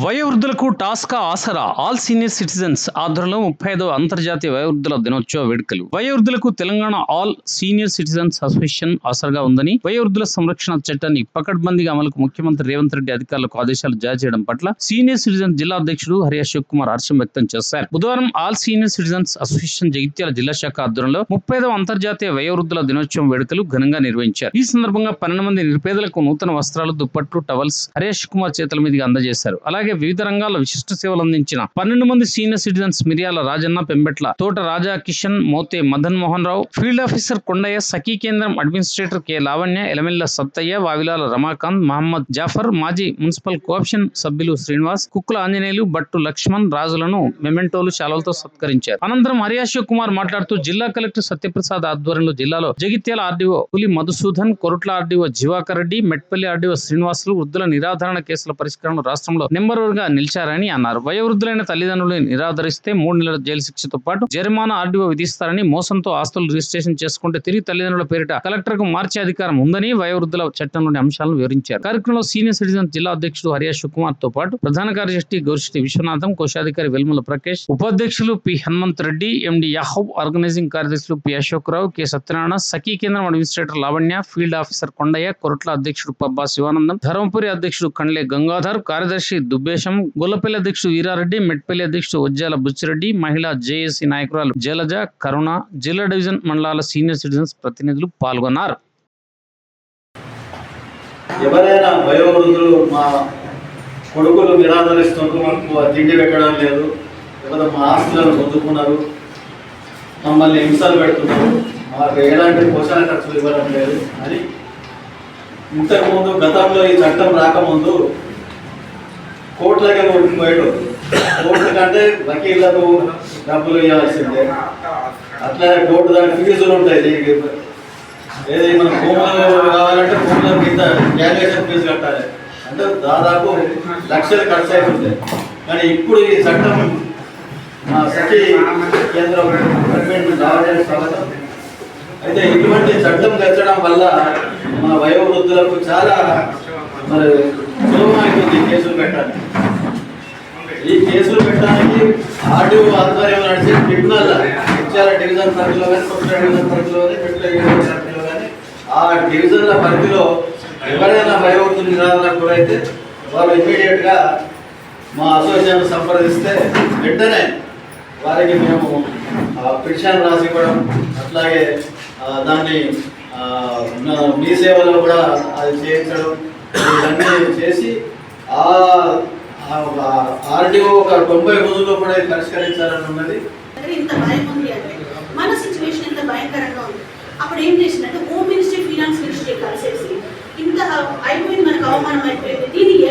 వయోవృద్ధులకు టాస్కా ఆసరా. All senior citizens ఆధ్వర్యంలో ముప్పై ఐదవ అంతర్జాతీయ వయోవృద్ధుల దినోత్సవ వేడుకలు. వయోవృద్ధులకు Telangana all senior citizens association ఆసరాగా ఉందని వయోవృద్ధుల సంరక్షణ చట్టాన్ని పకడ్బందీగా అమలుకు ముఖ్యమంత్రి రేవంత్ రెడ్డి అధికారులకు ఆదేశాలు జారీ చేయడం పట్ల సీనియర్ సిటిజన్ జిల్లా అధ్యక్షుడు హరి అశోక్ కుమార్ హర్షం వ్యక్తం చేశారు. బుధవారం all senior citizens association Jagtial జిల్లా శాఖ ఆధ్వర్యంలో ముప్పై ఐదవ అంతర్జాతీయ వయోవృద్ధుల దినోత్సవం వేడుకలు ఘనంగా నిర్వహించారు. ఈ సందర్భంగా పన్నెండు మంది నిరుపేదలకు నూతన వస్త్రాలు దుప్పట్లు టవల్స్ హరేష్ కుమార్ చేతుల మీదుగా అందజేశారు. అలాగే వివిధ రంగాల విశిష్ట సేవలు అందించిన పన్నెండు మంది senior citizens Miriyala Rajanna Pembetla Thota Raja Kishan Mothe Madan Mohan Rao field officer Kondaiah Sakhi Kendram administrator K Lavanya Elamella Sattaiah Vavilala Ramakant Mohammed Jafar మాజీ మున్సిపల్ కోఆప్షన్ సభ్యులు శ్రీనివాస్ కుక్కుల ఆంజనేయులు బట్టు లక్ష్మణ్ రాజులను మెమెంటోలు శాలలతో సత్కరించారు. అనంతరం హరియాశోక్ కుమార్ మాట్లాడుతూ జిల్లా కలెక్టర్ సత్యప్రసాద్ ఆధ్వర్యంలో జిల్లాలో Jagtial RDO Puli Madhusudan Korutla RDO Jeevakar Reddy Metpally RDO Srinivasulu వృద్ధుల నిరాధరణ కేసుల పరిష్కరణ రాష్ట్రంలో నెంబర్ వన్ నిలిచారని అన్నారు. వయోవృద్ధులైన తల్లిదండ్రులను నిరాదరిస్తే మూడు నెలల జైలు శిక్షతో పాటు జరిమానా ఆర్డీఓ విధిస్తారని మోసంతో ఆస్తులు రిజిస్ట్రేషన్ చేసుకుంటే తిరిగి తల్లిదండ్రుల పేరిట కలెక్టర్కు మార్చే అధికారం ఉందని వయోవృద్ధుల చట్టంలోని అంశాలను వివరించారు. కార్యక్రమంలో సీనియర్ సిటిజన్ జిల్లా అధ్యక్షుడు హరియాష్ కుమార్తో పాటు ప్రధాన కార్యదర్శి గౌరిశ్రీ విశ్వనాథం కోశాధికారి వెల్ముల ప్రకాష్ ఉపాధ్యక్షులు P Hanumanth Reddy MD Yahab organising కార్యదర్శులు పి అశోక్రావు కె సత్యనారాయణ సఖీ కేంద్రం administrator Lavanya field officer Kondaiah Korutla అధ్యక్షుడు పబ్బా శివానందం ధర్మపురి అధ్యక్షుడు కండ్లే గంగాధర్ కార్యదర్శి దుబ్బేశం గొల్లపల్లి అధ్యక్షుడు వీరారెడ్డి మెట్పల్లి అధ్యక్షుడు ఉజ్జాల బుచ్చిరెడ్డి మహిళా జేఏసీ నాయకురాలు జలజ కరుణ జిల్లా డివిజన్ మండలాల సీనియర్ సిటిజన్స్ ప్రతినిధులు పాల్గొన్నారు. ఎవరైనా వయోవృద్ధులు మా కొడుకులు నిరాదరిస్తుంటూ మాకు తిండి పెట్టడం లేదు. లేకపోతే మా ఆస్తులను పొందుకున్నారు. మమ్మల్ని హింసలు పెడుతున్నారు. మాకు ఎలాంటి పోషణ ఖర్చులు ఇవ్వడం లేదు. అని ఇంతకుముందు గతంలో ఈ చట్టం రాకముందు కోట్లకే పోయాడు కోర్టు కంటే వకీళ్ళకు డబ్బులు ఇవ్వాల్సిందే. అట్లా కోర్టు దాని ఫీజులు ఉంటాయి. ఏదైనా ఏది భూములు కావాలంటే భూముల కింద వాల్యుయేషన్ ఫీజు కట్టాలి. అంటే దాదాపు లక్షలు ఖర్చు అవుతుంది కానీ ఇప్పుడు ఈ చట్టం మా సఖి కేంద్రం గవర్నమెంట్ రావడానికి స్వాగతం అయితే ఇటువంటి చట్టం తెచ్చడం వల్ల మా వయోవృద్ధులకు చాలా మరి సులభమైంది కేసులు పెట్టాలి. ఈ కేసులు పెట్టడానికి ఆర్డీఓ ఆధ్వర్యంలో నడిచే ట్రిబ్యునల్ ఇచ్చాల డివిజన్ పరిధిలో కానీ కొత్త డివిజన్ పరిధిలో కానీ పెట్ల పరిధిలో కానీ. ఆ డివిజన్ల పరిధిలో ఎవరైనా భయభక్తులు నిరాదరణ గురైతే వాళ్ళు ఇమ్మీడియట్గా మా అసోసియేషన్ సంప్రదిస్తే వెంటనే వారికి మేము పిటిషన్ రాసి ఇవ్వడం అట్లాగే దాన్ని మీ సేవలో కూడా అది చేయించడం ఇవన్నీ చేసి ఆ ఆర్డీఓ ఒక తొంభై రోజుల్లో కూడా పరిష్కరించాలని ఉన్నది. ఇంత భయం ఉంది అంటే మన సిచ్యువేషన్ ఇంత భయంకరంగా ఉంది? అప్పుడు ఏం చేసిందంటే హోమ్ మినిస్ట్రీ ఫినాన్స్ మినిస్ట్రీ కలిసేసి ఇంత అయిపోయింది మనకు అవమానం అయిపోయింది దీనికి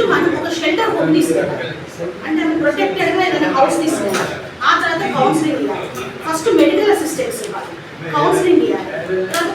ఫస్ట్ మనం ఒక షెల్టర్ హోమ్ తీసుకెళ్ళాలి అంటే ఆమె ప్రొటెక్టెడ్గా ఏదైనా హౌస్ తీసుకెళ్ళాలి ఆ తర్వాత కౌన్సిలింగ్ ఇవ్వాలి. ఫస్ట్ మెడికల్ అసిస్టెన్స్ ఇవ్వాలి. కౌన్సిలింగ్ ఇవ్వాలి. తర్వాత